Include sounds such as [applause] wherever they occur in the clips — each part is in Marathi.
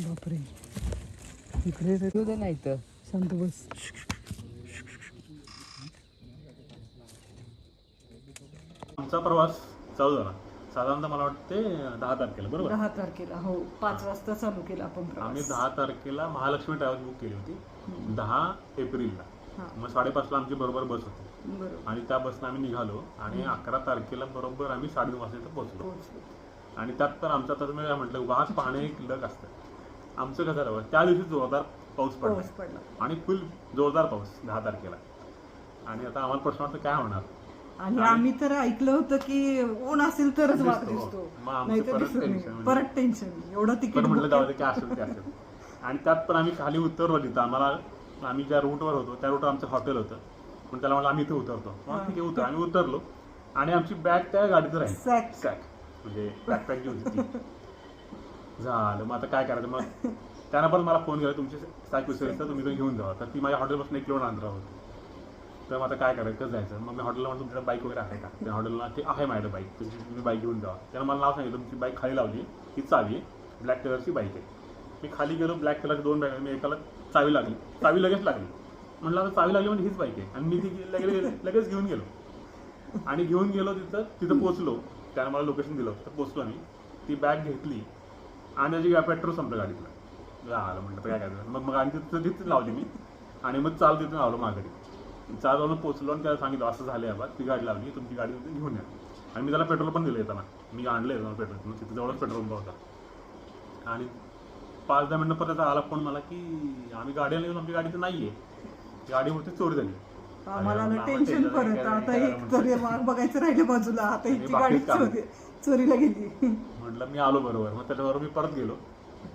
बापरे. इकडे दे नाही तर शांत बस. आमचा प्रवास चालू झाला. साधारणतः मला वाटते दहा तारखेला बरोबर? दहा तारखेला हो. पाच वाजता चालू केला आपण आम्ही प्रवास दहा तारखेला महालक्ष्मी ट्रॅव्हल्स बुक केली होती. दहा एप्रिलला. हा. मग साडेपाचला आमची बरोबर बस होती. बरोबर. आणि त्या बसनं आम्ही निघालो आणि अकरा तारखेला बरोबर आम्ही साडेनऊ वाजता इथं पोहोचलो. पोहोचलो. आणि त्यात तर आमचा तर मी काय म्हटलं वाघ पाहणे एक लग असतं. आमचं कसं झालं त्या दिवशी जोरदार पाऊस पडला. पाऊस पडला. आणि फुल जोरदार पाऊस दहा तारखेला. आणि आता आम्हाला प्रश्न वाटतं काय होणार? आणि आम्ही तर ऐकलं होतं की ऊन असेल तरच वाघ दिसतो. दिसतो. मग आमचं नाही तर परत दिसत नाही. tension. म्हणजे. परत टेन्शन एवढं तिकीट पण म्हटलं जाऊ दे काय असेल ते असेल. आणि त्यात पण आम्ही खाली उतरलो तिथं. आम्हाला आम्ही ज्या रूटवर होतो त्या रूटवर आमचं हॉटेल होतं. पण त्याला म्हणलं आम्ही इथे उतरतो. मग ठीक आहे उतर आम्ही उतरलो. आणि आमची बॅग त्या गाडीत राहील. सॅक म्हणजे बॅकपॅक जी होती ती. झालं. मग आता काय करायचं? मग त्यानं पण मला फोन केला तुमची साईक विसरली तुम्ही तो घेऊन जावा. तर ती माझ्या हॉटेलपासून एक किलोमीटर अंतरावर होती. तर मग आता काय करायचं? कसं जायचं? मग मी हॉटेलला म्हणून तुमच्याकडे बाईक वगैरे आहे का? त्या हॉटेलला ते आहे माझ्या बाईक तुमची तुम्ही बाईक घेऊन जावा. त्यानं मला नाव सांगितलं तुमची बाईक खाली लावली ही चावी आहे. ब्लॅक कलरची बाईक आहे. मी खाली गेलो ब्लॅक कलरची दोन बाईक मी एकाला चावी लागली. चावी लगेच लागली. म्हणलं आता चावी लागली म्हणजे हीच बाईक आहे. आणि मी ती लगेच लगेच घेऊन गेलो. आणि घेऊन गेलो तिथं तिथं पोचलो त्यानं मला लोकेशन दिलं. तर पोचलो मी ती बॅग घेतली. आणि पेट्रोल संपलं गाडीतलं. आलं म्हटलं तर काय करायचं? मग मग आणि तिथं तिथं लावली मी. आणि मग चाल तिथून लावलो माघारी. चाल जाऊन पोचलो आणि त्याला सांगितलं असं झालं आहे बा ती गाडी लावली तुमची गाडी घेऊन या. आणि मी त्याला पेट्रोल पण दिलं येताना. मी आणलं येताना पेट्रोल तिथं जवळच पेट्रोल पंप होता. आणि पाच दहा मिनटं परत आला फोन मला की आम्ही गाडी आणली आमची गाडी तर नाही आहे गाडी होती चोरी झाली. आम्हाला ना टेन्शन परत आता एक बघायचं राहिलं बाजूला. आता हिची गाडी चोरीला गेली. म्हटलं मी आलो बरोबर. मग त्याच्याबरोबर मी परत गेलो.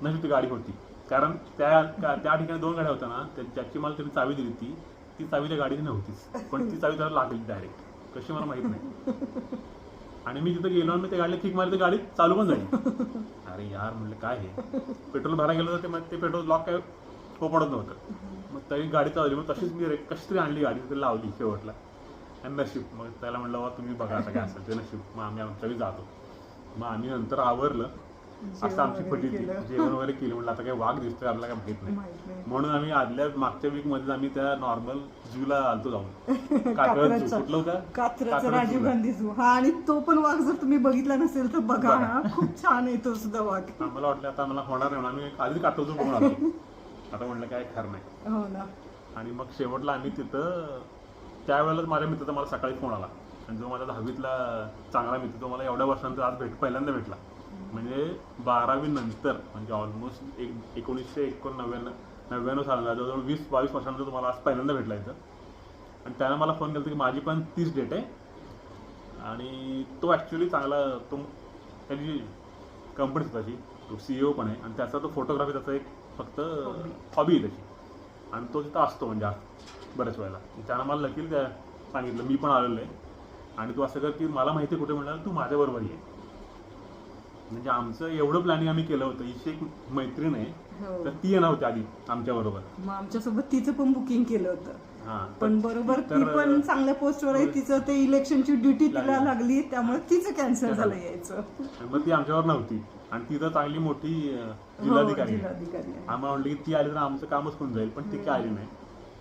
नशी ती गाडी होती. कारण त्या त्या ठिकाणी दोन गाड्या होत्या ना ज्याची मला त्यांनी चावी दिली ती ती चावी त्या गाडीची नव्हतीच. पण ती चावी त्याला लागली डायरेक्ट कशी मला माहीत नाही. आणि मी तिथे गेलो आणि मी त्या गाडीला किक मारली तर गाडी चालू पण झाली. अरे यार म्हणलं काय हे? पेट्रोल भरायला गेलो तर ते मग ते पेट्रोल लॉक काय पडत नव्हतं. मग तरी गाडी चालली मग तशीच मी कशी तरी आणली गाडी तिथे लावली शेवटला. आणि नशीब. मग त्याला म्हणलं वा तुम्ही बघा आता काय असेल ते नशीब. मग आम्ही आमच्या जातो. मग आम्ही नंतर आवरलं. असं आमची केलं. जेवण वगैरे केलं. म्हटलं आता काय वाघ दिसतोय आपल्याला काय माहीत नाही. म्हणून आम्ही आदल्या मागच्या वीकमध्ये आम्ही त्या नॉर्मल जूला आलतो जाऊन. [laughs] कात्रज zoo. कुठलं होतं? कात्रज राजीव zoo ला. गांधी झू हा आणि तो पण वाघ जर तुम्ही बघितला नसेल तर बघा. हा खूप छान आहे तो सुद्धा वाघ. आम्हाला वाटलं आता आम्हाला होणार नाही म्हणून आम्ही आधीच कात्रज बघून आलो. [laughs] आता म्हणलं काय खरं नाही. हो ना. आणि मग शेवटला आम्ही तिथं त्यावेळेलाच माझ्या मित्राचा मला सकाळी फोन आला. आणि जो माझा दहावीतला चांगला मित्र तो मला एवढ्या वर्षानंतर आज भेट पहिल्यांदा भेटला. म्हणजे बारावी नंतर म्हणजे ऑलमोस्ट एक एकोणीसशे एकोणनव्याण्णव नव्याण्णव साला जवळजवळ वीस बावीस वर्षानंतर तुम्हाला आज पहिल्यांदा भेटला इथं. आणि त्यानं मला फोन केला की माझी पण तीस डेट आहे. आणि तो ॲक्च्युली चांगला तो त्याची कंपनी स्वतःची तो सी ओ पण आहे. आणि त्याचा तो फोटोग्राफी त्याचा एक फक्त हॉबी आहे त्याची. आणि तो तिथं असतो म्हणजे आज बऱ्याच वेळेला. त्यानं मला लकील त्या सांगितलं मी पण आलेलो आहे. आणि तू असं कर की मला माहिती कुठे म्हणलं तू माझ्याबरोबर ये. म्हणजे आमचं एवढं प्लॅनिंग आम्ही केलं होतं. हिची एक मैत्रीण आहे. हो. तर ती येणार होती आधी आमच्याबरोबर. मग आमच्यासोबत तिचं पण बुकिंग केलं होतं. हां पण बरोबर ती पण चांगल्या पोस्टवर आहे. तिचं ते इलेक्शनची ड्युटी तिला लागली. त्यामुळे तिचं कॅन्सल झालं यायचं. मग ती आमच्यावर नव्हती. आणि ती तर चांगली मोठी हो, जिल्हाधिकारी आहे. आम्हाला म्हटलं की ती आली तर आमचं कामच होऊन जाईल पण ती काय आली नाही.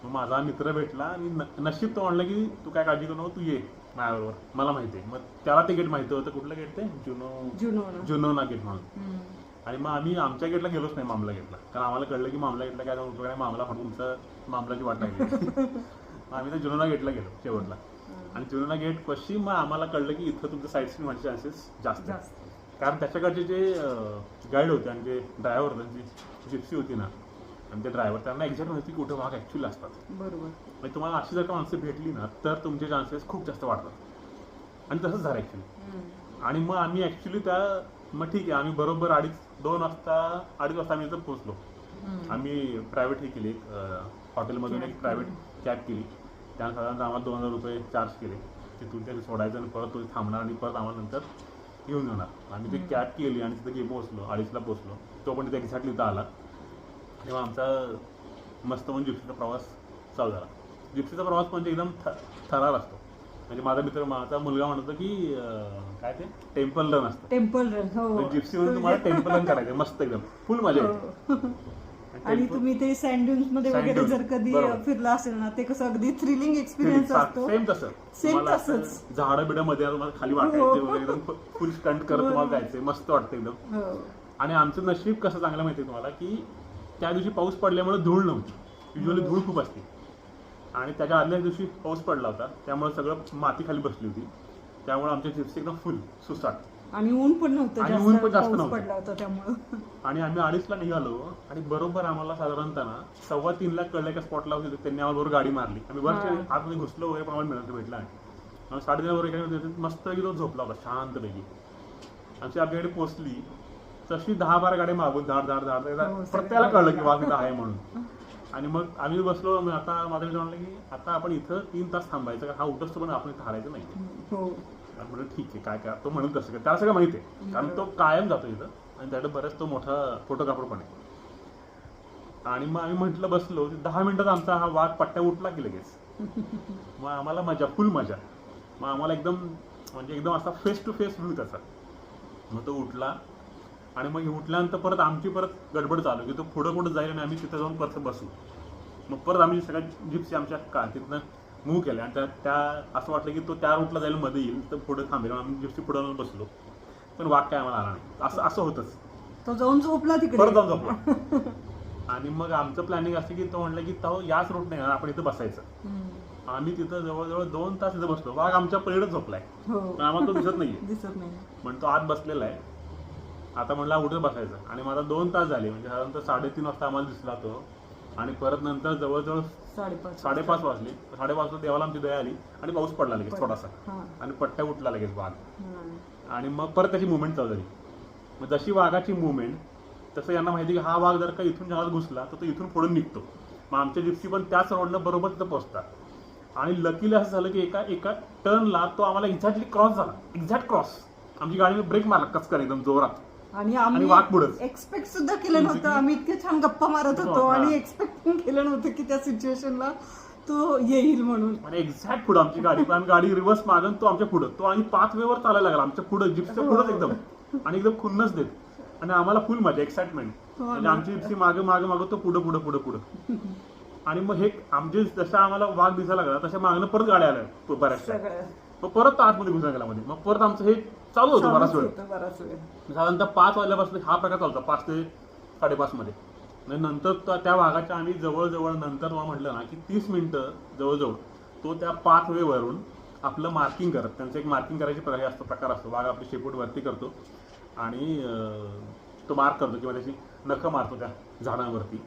मग माझा मित्र भेटला आणि न- नशीब तो म्हणला की तू काय काळजी करू नको तू ये माझ्याबरोबर. मला माहिती आहे. मग त्याला ते गेट माहिती होतं. कुठलं गेट ते? जुनो जुनो ना जुनोना गेट म्हणून. आणि मग आम्ही आमच्या गेटला गेलोच नाही मामला गेटला कारण आम्हाला कळलं की मामला गेटला काय जाऊन उपयोग नाही. मामला म्हणून तुमचं मामलाची वाट लागली. [laughs] मग आम्ही त्या जुनोना गेटला गेलो शेवटला. आणि जुनोना गेट पश्चिम मग आम्हाला कळलं की इथं तुमचं साईड सीन व्हायचे चान्सेस जास्त आहेत. जास्त. कारण त्याच्याकडचे जे गाईड होते आणि जे ड्रायव्हर होते जी जिप्सी होती ना आणि ते ड्रायव्हर त्यांना एक्झॅक्ट माहिती की कुठे वाघ ॲक्च्युली असतात. बरोबर. म्हणजे तुम्हाला अशी जर का माणसं भेटली ना तर तुमचे चान्सेस खूप जास्त वाढतात. आणि तसंच झालं ॲक्च्युली आणि मग आम्ही ॲक्च्युली त्या मग ठीक आहे आम्ही बरोबर अडीच दोन वाजता अडीच वाजता आम्ही इथं पोहोचलो. आम्ही प्रायव्हेट हे केली एक हॉटेलमधून एक प्रायव्हेट कॅब केली. त्यानं साधारणतः आम्हाला दोन हजार रुपये चार्ज केले. तिथून ते सोडायचं आणि परत तो थांबणार आणि परत आम्हाला नंतर घेऊन जाणार. आम्ही ती कॅब केली आणि तिथे पोहोचलो अडीचला पोहोचलो. तो पण तिथे एक्झॅक्टली इथं आला. तेव्हा आमचा मस्त म्हणजे जिप्सीचा प्रवास चालू झाला. जिप्सीचा प्रवास म्हणजे एकदम थ थरार असतो. म्हणजे माझा मित्र माझा मुलगा म्हणतो की काय ते? टेम्पल रन असतं. टेम्पल रन हो. जिप्सी म्हणून तुम्हाला टेम्पल रन करायचं मस्त एकदम. फुल मजा येते. हो. आणि तुम्ही ते सँडमध्ये वगैरे जर कधी. फिरला असेल ना ते कसं अगदी थ्रिलिंग एक्सपिरियन्स असतो. सेम तसं. तुम्हाला तसंच. झाडं बिडं मध्ये तुम्हाला खाली वाटायचे वगैरे एकदम फुल स्टंट करत तुम्हाला जायचंय. मस्त वाटतं एकदम. हो. आणि आमचं नशीब कसं चांगलं माहितीये तुम्हाला की त्या दिवशी पाऊस पडल्यामुळे धूळ नव्हती. युजली धूळ खूप असते. आणि त्याच्या आदल्या दिवशी पाऊस पडला होता. त्यामुळे सगळं माती खाली बसली होती. त्यामुळे आमच्या जिप्सी एकदम फुल सुसाट. आणि ऊन पण नव्हतं आणि ऊन पण जास्त. पडला होता त्यामुळं. आणि आम्ही अडीचला निघालो. आणि बरोबर आम्हाला साधारणतः ना सव्वा तीनला कळलं का स्पॉटला होते. त्यांनी आम्हाला बरोबर गाडी मारली. आम्ही बरं आतमध्ये घुसलो. वगैरे पण आम्हाला मिळत भेटला. आणि साडेतीन काही होते मस्त तो झोपला होता शांतपैकी. आमची आपल्याकडे पोहोचली. तशी दहा बारा गाड्या मागून धाड धाड धाड. धाड. हो, प्रत्येकाला कळलं की वाघ इथं आहे म्हणून. आणि मग आम्ही बसलो मग आता माझं मित्र म्हणलं की आता आपण इथं तीन तास थांबायचं का हा उठस पण आपण इथं हारायचं नाही. हो. आणि म्हणलं ठीक आहे काय काय. तो म्हणून तसं काय त्याला सगळं माहिती आहे. कारण तो कायम जातो इथं. आणि त्याकडे बरेच तो मोठा फोटोग्राफर पण आहे. आणि मग आम्ही म्हटलं बसलो. दहा मिनिटात आमचा हा वाघ पट्ट्या उठला की लगेच. मग आम्हाला मजा फुल मजा. मग आम्हाला एकदम म्हणजे एकदम असा फेस टू फेस व्ह्यू त्याचा. मग तो उठला. आणि मग उठल्यानंतर परत आमची परत गडबड चालू की तो पुढं पुढं जाईल आणि आम्ही तिथं जाऊन परत बसू. मग परत आम्ही सगळ्या जिप्सी आमच्या का तिथनं मूव्ह केल्या. आणि त्या त्या असं वाटलं की तो त्या रूटला जायला मध्ये येईल तर पुढे थांबेल. आम्ही जिप्सी पुढे जाऊन बसलो. पण वाघ काय आम्हाला आला नाही. असं असं होतंच. तो जाऊन झोपला तिकडे. परत जाऊन झोपला. [laughs] आणि मग आमचं प्लॅनिंग असं की तो म्हणलं की तो याच रूट नाही आपण इथं बसायचं. आम्ही तिथं जवळजवळ दोन तास इथं बसलो. वाघ आमच्या पलीकडे झोपलाय. हो. पण आम्हाला तो दिसत नाहीये. [laughs] दिसत नाही म्हणून तो आत बसलेला आहे. आता म्हणला उठत बसायचं. आणि मला दोन तास झाले म्हणजे साधारणतः साडेतीन वाजता आम्हाला दिसला तो. आणि परत नंतर जवळजवळ साडेपाच साडेपाच वाजले. साडेपाचला देवाला आमची दया आली आणि पाऊस पडला लगेच थोडासा. आणि पट्ट्या उठला लगेच वाघ. आणि मग परत त्याची मुवमेंट चालू झाली. मग जशी वाघाची मुवमेंट तसं यांना माहिती की हा वाघ जर का इथून जगात घुसला तर तो इथून पुढून निघतो. मग आमच्या जिप्सी पण त्याच रोडनं बरोबर तिथं पोहोचतात. आणि लकीली असं झालं की एका एका टर्नला तो आम्हाला एक्झॅक्टली क्रॉस झाला. एक्झॅक्ट क्रॉस आमची गाडीने ब्रेक मारला कचकर एकदम जोरात. आणि. आम्ही एक्सपेक्ट सुद्धा केलं नव्हतं. आम्ही इतके छान गप्पा मारत होतो. आणि एक्सपेक्ट पण केलं नव्हतं की त्या सिच्युएशनला तो येईल म्हणून. एक्झॅक्ट पुढं आमची गाडी. पण आम्ही गाडी रिव्हर्स मागून तो आमच्या पुढं. तो आणि पाच वेवर चालायला लागला. आमच्या पुढं जिप्सच्या पुढंच एकदम. आणि एकदम खुन्नच देत. आणि आम्हाला फुल मजा एक्साइटमेंट हो म्हणजे आमची जिप्सी मागे मागे मागे तो पुढं पुढं पुढं पुढं. आणि मग हे आमचे जसं आम्हाला वाघ दिसायला लागला तशा मागणं परत गाड्या आल्या बऱ्याचशा. मग परत तो आतमध्ये घुसला गेला मध्ये. मग परत आमचं हे चालू होतं बराच वेळ. होतं बराच वेळ. साधारणतः पाच वाजल्यापासून हा प्रकार चालतो पाच ते साडेपाच मध्ये आणि नंतर तो- त्या वाघाच्या आम्ही जवळजवळ नंतर तुम्हाला म्हटलं ना की तीस मिनिटं जवळजवळ तो त्या पाच वेवरून आपलं मार्किंग करत. त्यांचं एक मार्किंग करायची प्रकार असतो प्रकार असतो. वाघ आपली शेपूट वरती करतो आणि अं, तो मार्क करतो किंवा त्याची नखं मारतो त्या झाडांवरती.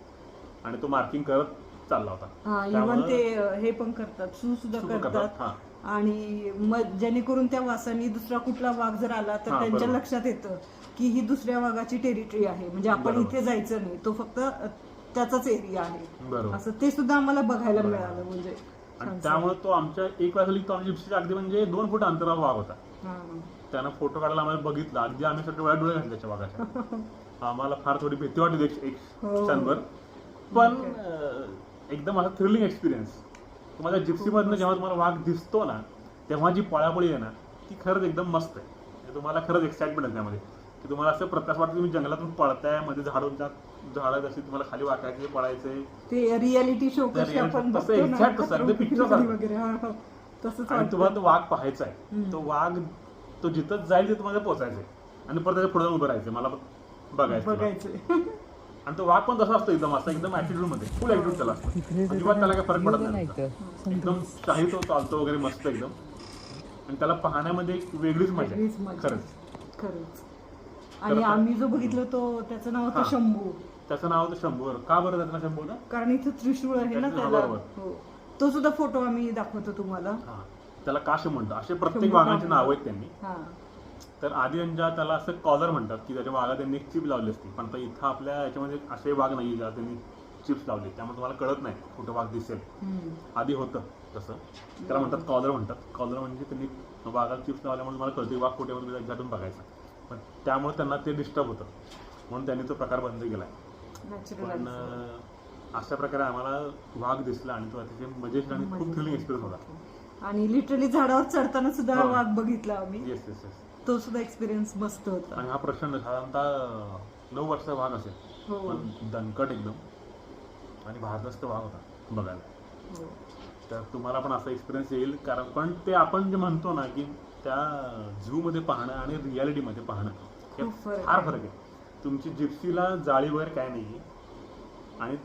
आणि तो मार्किंग करत चालला होता. हा इव्हन त्यामुळं- ते अ, हे पण करतात सू सुद्धा सुरू करतात. हा. आणि मग जेणेकरून त्या वासानी दुसरा कुठला वाघ जर आला तर हा, त्यांच्या बरोबर. लक्षात येतं की ही दुसऱ्या वाघाची टेरिटरी आहे. म्हणजे आपण बरोबर. इथे जायचं नाही. तो फक्त अ, त्याचाच एरिया आहे. बरोबर. असं ते सुद्धा आम्हाला बघायला बरोबर. मिळालं म्हणजे. आणि त्यामुळे तो आमच्या एक वाजता तो आमच्या जिप्सीच्या अगदी म्हणजे दोन फूट अंतरावर वाघ होता. हा. त्यानं फोटो काढायला आम्हाला बघितला. अगदी आम्ही सगळे डोळ्या डोळे घातले त्याच्या वाघाच्या. [laughs] आम्हाला फार थोडी भीती वाटली एक एक हो. क्षणभर. पण अं, एकदम असा थ्रिलिंग एक्सपिरियन्स तुम्हाला जिप्सीमधनं जेव्हा तुम्हाला वाघ दिसतो ना तेव्हा जी पळापळी आहे ना ती खरंच एकदम मस्त आहे. म्हणजे तुम्हाला खरंच एक्साइटमेंट आहे त्यामध्ये. की तुम्हाला असं प्रत्यक्ष वाटतं तुम्ही जंगलातून पळतायमध्ये झाडांच्या झाडं जशी तुम्हाला खाली वाकायचे पळायचे. ते रियालिटी शो कसे हा, हा. तसंच आणि. तुम्हाला तो वाघ पाहायचा आहे. तो वाघ तो जिथं जाईल ते तुम्हाला पोहोचायचंय आणि परत त्याच्या पुढे उभं राहायचं मला. बघायचं [laughs] आणि तो वाघ पण तसा असतो एकदम असा एकदम ऍटिट्यूडमध्ये. फुल ऍटिट्यूड त्याला असतो. अजिबात त्याला काही फरक पडत नाही. एकदम शाही तो चालतो वगैरे मस्त एकदम. आणि त्याला पाहण्यामध्ये एक वेगळीच मजा वेगळीच आहे मजा. खरंच. खरंच. आणि आम्ही जो बघितलं तो त्याचं नाव होतं हा. शंभू. त्याचं नाव होतं शंभूवर का बरं त्याचं नाव शंभू कारण इथं त्रिशूळ आहे ना त्याला. बरोबर. हो. तो सुद्धा फोटो आम्ही दाखवतो तुम्हाला. हा. त्याला काश म्हणतात असे प्रत्येक शंभू वाघांची. नाव आहेत त्यांनी. हा. तर आधी त्यांच्या त्याला असं कॉलर म्हणतात की त्याच्या वाघा त्यांनी एक चिप लावली असती. पण आता इथं आपल्या याच्यामध्ये असे वाघ नाही ज्या त्यांनी चिप्स लावले. त्यामुळे तुम्हाला कळत नाही कुठं वाघ दिसेल. आधी होतं तसं. त्याला म्हणतात कॉलर म्हणतात. कॉलर म्हणजे त्यांनी वाघाला चिप्स लावल्यामुळे मला कळते वाघ कुठे एक्झॅक्टून बघायचा. पण त्यामुळे त्यांना ते डिस्टर्ब होतं. म्हणून त्यांनी तो प्रकार बंद केलाय. नॅचरल पण अशा प्रकारे आम्हाला वाघ दिसला आणि तो अतिशय मजेशीर आणि खूप थ्रिलिंग एक्सपिरियन्स होता. आणि लिटरली झाडावर चढताना सुद्धा हो. वाघ बघितला आम्ही. येस येस येस तो सुद्धा एक्सपिरियन्स मस्त होता. आणि हा प्रचंड साधारणतः नऊ वर्षाचा वाघ असेल. हो. पण दणकट एकदम. आणि भारदस्त वाघ होता बघायला. हो. तर तुम्हाला पण असा एक्सपिरियन्स येईल. कारण पण ते आपण जे म्हणतो ना की त्या झू मध्ये पाहणं आणि रियालिटीमध्ये पाहणं हे खूप फरक फार आहे. फरक आहे. तुमची जिप्सीला जाळी वगैरे काय नाही आणि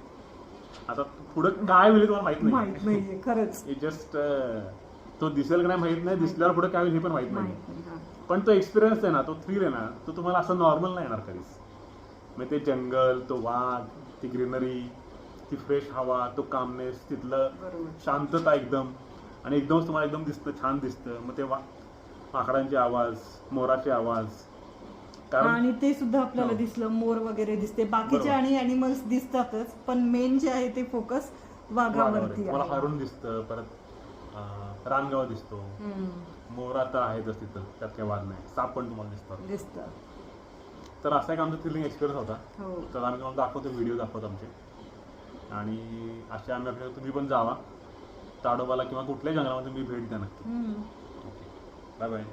आता पुढं काय होईल तुम्हाला माहीत नाही माहीत नाहीये खरंच. [laughs] जस्ट तो दिसेल का नाही माहीत नाही दिसल्यावर पुढे काय होईल हे पण माहीत नाही माहीत नाही हा. पण तो एक्सपिरियन्स आहे ना तो थ्रिल आहे ना तो तुम्हाला असं नॉर्मल नाही येणार कधीच. मग ते जंगल तो वाघ ती ग्रीनरी ती फ्रेश हवा तो कामनेस तिथलं शांतता एकदम. आणि एकदमच तुम्हाला एकदम दिसतं छान दिसतं. मग ते वा माकडांचे आवाज मोराचे आवाज. आणि ते सुद्धा आपल्याला हो. दिसलं मोर वगैरे दिसते. बाकीचे. आणि अॅनिमल्स दिसतातच पण मेन जे आहे ते फोकस वाघावर वाघावरती. आहे. हरून दिसतं परत अं, रानगाव दिसतो. मोर आता आहेतच तिथं त्यात काही वाद नाही. साप पण तुम्हाला दिसतात दिसतं. तर असा एक आमचा थ्रिलिंग एक्सपिरियन्स होता. हो. तर आम्ही तुम्हाला दाखवतो व्हिडिओ दाखवतो आमचे. आणि अशा आम्ही आपल्याला तुम्ही पण जावा. ताडोबाला किंवा कुठल्याही जंगलामध्ये तुम्ही भेट द्या नक्की. हम्म. Okay bye bye